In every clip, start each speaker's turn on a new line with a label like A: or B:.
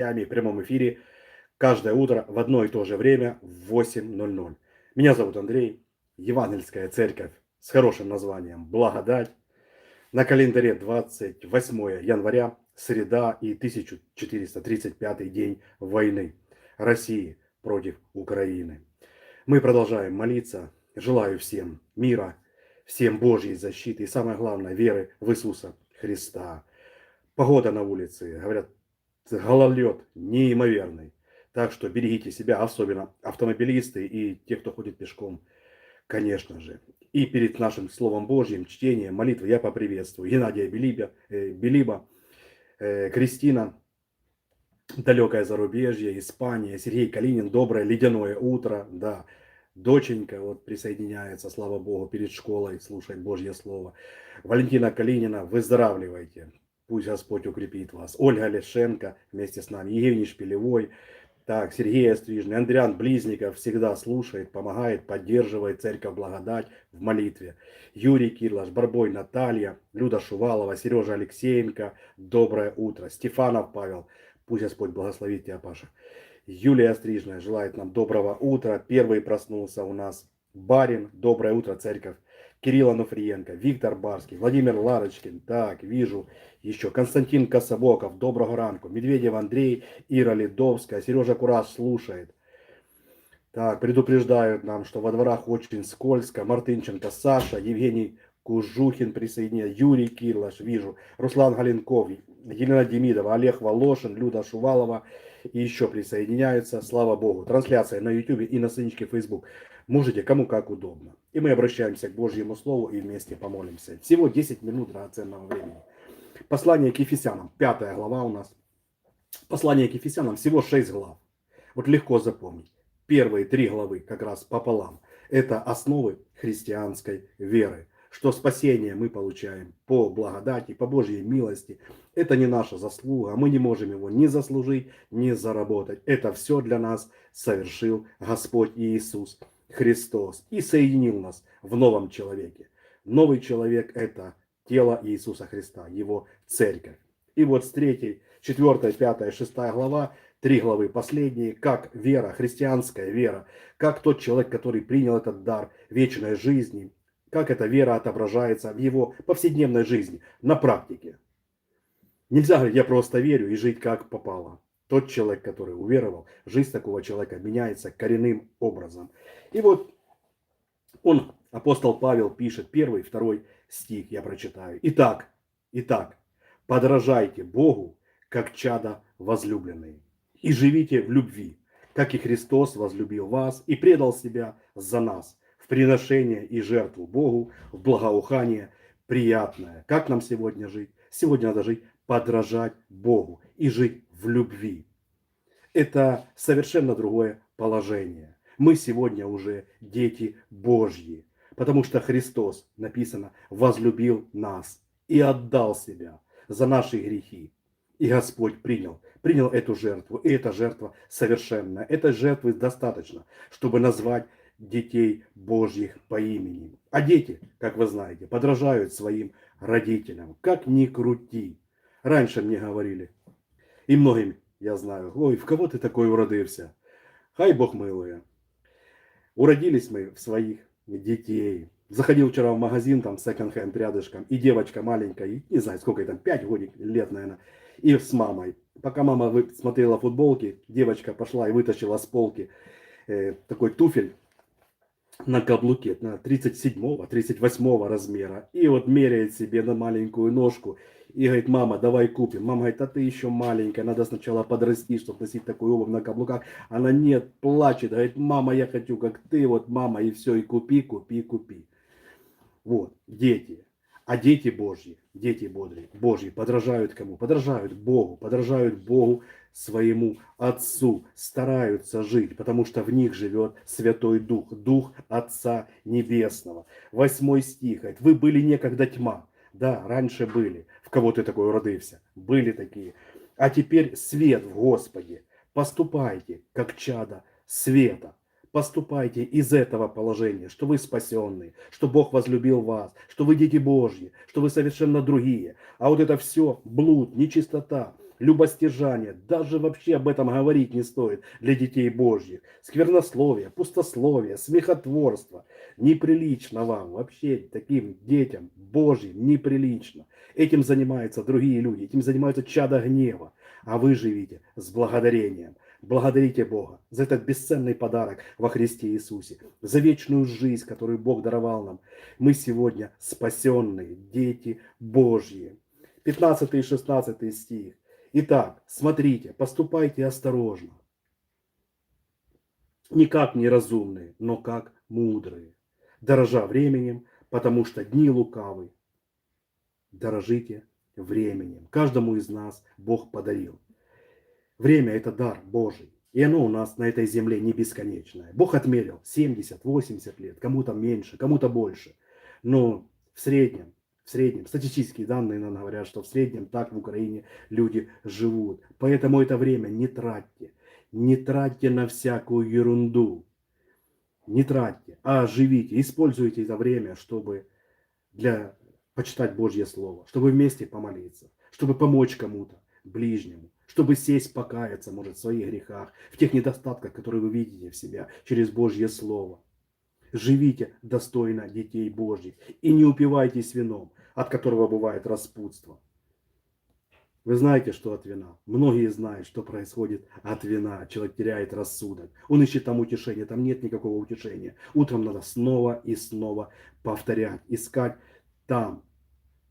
A: в прямом эфире каждое утро в одно и то же время в 8.00. Меня зовут Андрей, Евангельская церковь с хорошим названием «Благодать». На календаре 28 января, среда и 1435 день войны России против Украины. Мы продолжаем молиться. Желаю всем мира, всем Божьей защиты и самое главное веры в Иисуса Христа. Погода на улице, говорят, гололед неимоверный. Так что берегите себя, особенно автомобилисты и те, кто ходит пешком, конечно же. И перед нашим Словом Божьим, чтением, молитвы я поприветствую Геннадия Белиба, э, Белиба э, Кристина, далекое зарубежье, Испания, Сергей Калинин, доброе ледяное утро, да, доченька вот присоединяется, слава Богу, перед школой слушает Божье Слово. Валентина Калинина, выздоравливайте, пусть Господь укрепит вас. Ольга Лешенко вместе с нами, Евгений Шпилевой, так, Сергей Острижный, Андриан Близников всегда слушает, помогает, поддерживает Церковь Благодать в молитве. Юрий Кирлаш, Барбой Наталья, Люда Шувалова, Сережа Алексеенко, доброе утро. Стефанов Павел, пусть Господь благословит тебя, Паша. Юлия Острижная желает нам доброго утра. Первый проснулся у нас Барин, доброе утро, Церковь. Кирилл Ануфриенко, Виктор Барский, Владимир Ларочкин, так, вижу еще, Константин Кособоков, доброго ранку, Медведев Андрей, Ира Ледовская, Сережа Кураж слушает. Так, предупреждают нам, что во дворах очень скользко, Мартынченко Саша, Евгений Кужухин присоединяется, Юрий Кирлаш, вижу, Руслан Галенков, Елена Демидова, Олег Волошин, Люда Шувалова и еще присоединяются, слава богу. Трансляция на YouTube и на страничке Facebook. Можете, кому как удобно. И мы обращаемся к Божьему Слову и вместе помолимся. Всего 10 минут драгоценного времени. Послание к Ефесянам, пятая глава у нас. Послание к Ефесянам, всего 6 глав. Вот легко запомнить. Первые три главы как раз пополам. Это основы христианской веры что спасение мы получаем по благодати, по Божьей милости. Это не наша заслуга, мы не можем его ни заслужить, ни заработать. Это все для нас совершил Господь Иисус Христос и соединил нас в новом человеке. Новый человек – это тело Иисуса Христа, его церковь. И вот с третьей, четвертой, пятой, шестая глава, три главы последние, как вера, христианская вера, как тот человек, который принял этот дар вечной жизни, как эта вера отображается в его повседневной жизни, на практике. Нельзя говорить, я просто верю и жить как попало. Тот человек, который уверовал, жизнь такого человека меняется коренным образом. И вот он, апостол Павел, пишет первый, второй стих, я прочитаю. Итак, итак, подражайте Богу, как чада возлюбленные, и живите в любви, как и Христос возлюбил вас и предал себя за нас, приношение и жертву Богу, в благоухание приятное. Как нам сегодня жить? Сегодня надо жить, подражать Богу и жить в любви. Это совершенно другое положение. Мы сегодня уже дети Божьи, потому что Христос, написано, возлюбил нас и отдал себя за наши грехи. И Господь принял, принял эту жертву. И эта жертва совершенная. Этой жертвы достаточно, чтобы назвать детей Божьих по имени. А дети, как вы знаете, подражают своим родителям. Как ни крути. Раньше мне говорили, и многим я знаю, ой, в кого ты такой уродився? Хай Бог милує. Уродились мы в своих детей. Заходил вчера в магазин, там, секонд-хенд рядышком, и девочка маленькая, не знаю, сколько там, 5 годик, лет, наверное, и с мамой. Пока мама смотрела футболки, девочка пошла и вытащила с полки э, такой туфель на каблуке на 37 38 размера и вот меряет себе на маленькую ножку и говорит, мама, давай купим. Мама говорит, а ты еще маленькая, надо сначала подрасти, чтобы носить такую обувь на каблуках. Она нет, плачет, говорит, мама, я хочу, как ты, вот мама, и все, и купи, купи, купи. Вот, дети. А дети Божьи, дети Божьи, Божьи подражают кому? Подражают Богу, подражают Богу своему Отцу, стараются жить, потому что в них живет Святой Дух, Дух Отца Небесного. Восьмой стих, вы были некогда тьма, да, раньше были, кого ты такой родился, были такие, а теперь свет в Господе, поступайте, как чада света, поступайте из этого положения, что вы спасенные, что Бог возлюбил вас, что вы дети Божьи, что вы совершенно другие. А вот это все блуд, нечистота, любостяжание. Даже вообще об этом говорить не стоит для детей Божьих. Сквернословие, пустословие, смехотворство. Неприлично вам, вообще таким детям Божьим неприлично. Этим занимаются другие люди, этим занимаются чада гнева. А вы живите с благодарением. Благодарите Бога за этот бесценный подарок во Христе Иисусе, за вечную жизнь, которую Бог даровал нам. Мы сегодня спасенные, дети Божьи. 15 и 16 стих. Итак, смотрите, поступайте осторожно. Не как неразумные, но как мудрые. Дорожа временем, потому что дни лукавы. Дорожите временем. Каждому из нас Бог подарил. Время – это дар Божий. И оно у нас на этой земле не бесконечное. Бог отмерил 70-80 лет, кому-то меньше, кому-то больше. Но в среднем, в среднем, статистические данные нам говорят, что в среднем так в Украине люди живут. Поэтому это время не тратьте. Не тратьте на всякую ерунду. Не тратьте, а живите, используйте это время, чтобы для почитать Божье Слово, чтобы вместе помолиться, чтобы помочь кому-то, ближнему, чтобы сесть, покаяться, может, в своих грехах, в тех недостатках, которые вы видите в себя через Божье Слово. Живите достойно детей Божьих и не упивайтесь вином, от которого бывает распутство. Вы знаете, что от вина. Многие знают, что происходит от вина. Человек теряет рассудок. Он ищет там утешение. Там нет никакого утешения. Утром надо снова и снова повторять, искать там.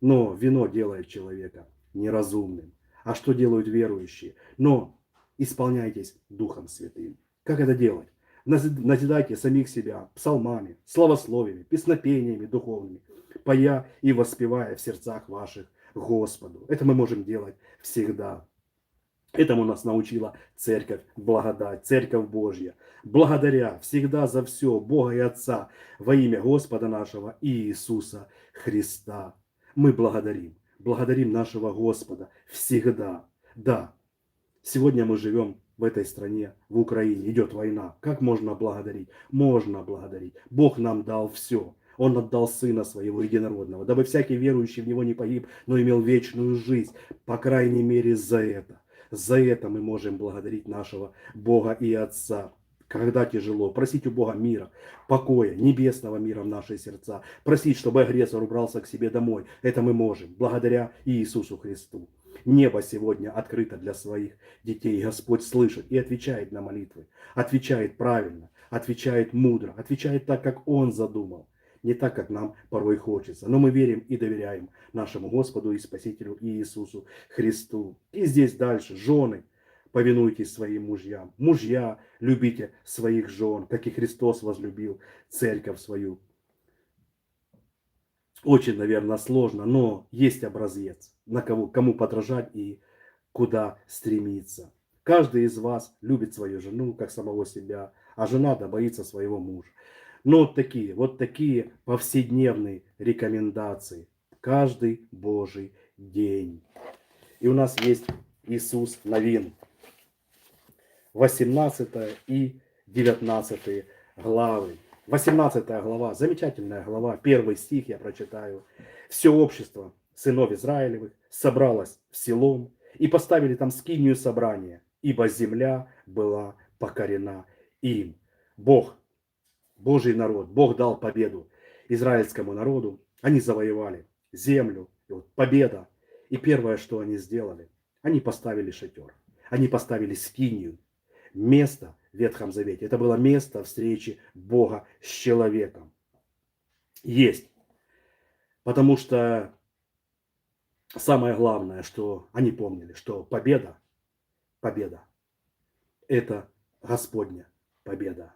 A: Но вино делает человека неразумным а что делают верующие. Но исполняйтесь Духом Святым. Как это делать? Назидайте самих себя псалмами, славословиями, песнопениями духовными, поя и воспевая в сердцах ваших Господу. Это мы можем делать всегда. Этому нас научила Церковь Благодать, Церковь Божья. Благодаря всегда за все Бога и Отца во имя Господа нашего Иисуса Христа. Мы благодарим благодарим нашего Господа всегда. Да, сегодня мы живем в этой стране, в Украине, идет война. Как можно благодарить? Можно благодарить. Бог нам дал все. Он отдал Сына Своего Единородного, дабы всякий верующий в Него не погиб, но имел вечную жизнь. По крайней мере, за это. За это мы можем благодарить нашего Бога и Отца когда тяжело, просить у Бога мира, покоя, небесного мира в наши сердца, просить, чтобы агрессор убрался к себе домой. Это мы можем, благодаря Иисусу Христу. Небо сегодня открыто для своих детей. Господь слышит и отвечает на молитвы. Отвечает правильно, отвечает мудро, отвечает так, как Он задумал. Не так, как нам порой хочется. Но мы верим и доверяем нашему Господу и Спасителю Иисусу Христу. И здесь дальше жены – повинуйтесь своим мужьям. Мужья, любите своих жен, как и Христос возлюбил церковь свою. Очень, наверное, сложно, но есть образец, на кого, кому подражать и куда стремиться. Каждый из вас любит свою жену, как самого себя, а жена да боится своего мужа. Но вот такие, вот такие повседневные рекомендации. Каждый Божий день. И у нас есть Иисус Новин. 18 и 19 главы. 18 глава, замечательная глава, первый стих я прочитаю. Все общество сынов Израилевых собралось в селом и поставили там скинию собрания, ибо земля была покорена им. Бог, Божий народ, Бог дал победу израильскому народу. Они завоевали землю, и вот победа. И первое, что они сделали, они поставили шатер. Они поставили скинию, место в Ветхом Завете. Это было место встречи Бога с человеком. Есть. Потому что самое главное, что они помнили, что победа, победа, это Господня победа.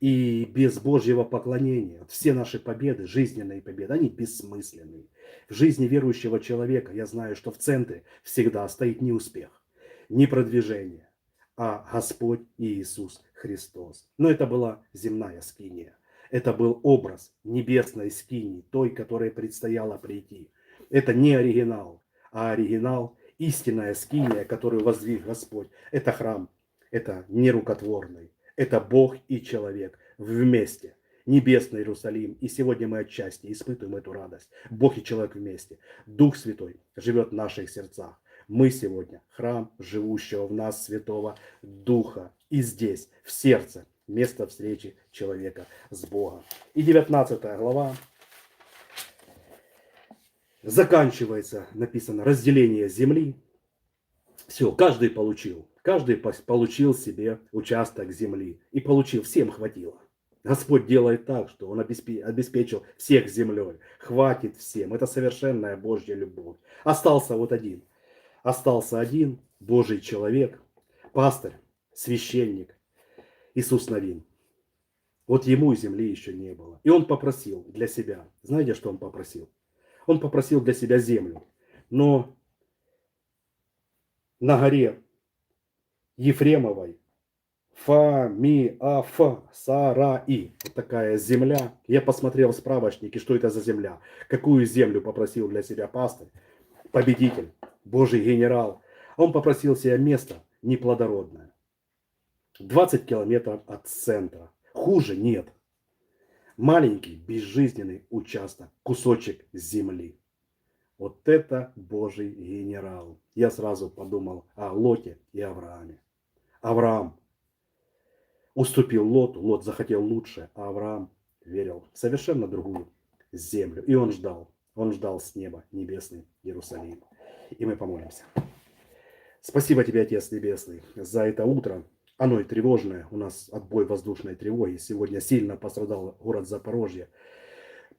A: И без Божьего поклонения все наши победы, жизненные победы, они бессмысленные. В жизни верующего человека я знаю, что в центре всегда стоит не успех, не продвижение, а Господь Иисус Христос. Но это была земная скиния. Это был образ небесной скинии, той, которой предстояло прийти. Это не оригинал, а оригинал, истинная скиния, которую воздвиг Господь. Это храм, это нерукотворный, это Бог и человек вместе. Небесный Иерусалим. И сегодня мы отчасти испытываем эту радость. Бог и человек вместе. Дух Святой живет в наших сердцах. Мы сегодня храм живущего в нас Святого Духа. И здесь, в сердце, место встречи человека с Богом. И 19 глава заканчивается, написано, разделение земли. Все, каждый получил. Каждый получил себе участок земли. И получил, всем хватило. Господь делает так, что Он обеспе- обеспечил всех землей. Хватит всем. Это совершенная Божья любовь. Остался вот один. Остался один Божий человек, пастырь, священник, Иисус Новин. Вот ему земли еще не было. И он попросил для себя. Знаете, что он попросил? Он попросил для себя землю. Но на горе Ефремовой Фа, ми, а, фа, сара, и. Вот такая земля. Я посмотрел в справочнике, что это за земля. Какую землю попросил для себя пастырь, победитель, божий генерал. Он попросил себе место неплодородное. 20 километров от центра. Хуже нет. Маленький безжизненный участок, кусочек земли. Вот это Божий генерал. Я сразу подумал о Лоте и Аврааме. Авраам уступил Лоту, Лот захотел лучше, а Авраам верил в совершенно другую землю. И он ждал, он ждал с неба небесный Иерусалим. И мы помолимся. Спасибо тебе, Отец Небесный, за это утро. Оно и тревожное. У нас отбой воздушной тревоги. Сегодня сильно пострадал город Запорожье.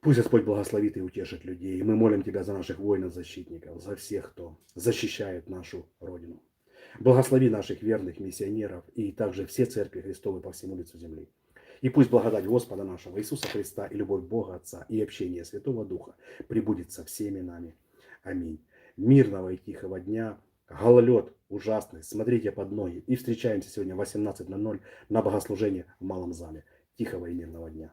A: Пусть Господь благословит и утешит людей. И мы молим Тебя за наших воинов-защитников, за всех, кто защищает нашу Родину. Благослови наших верных миссионеров и также все церкви Христовы по всему лицу земли. И пусть благодать Господа нашего Иисуса Христа и любовь Бога Отца и общение Святого Духа прибудет со всеми нами. Аминь. Мирного и тихого дня. Гололед ужасный. Смотрите под ноги. И встречаемся сегодня в 18.00 на богослужении в Малом зале. Тихого и мирного дня.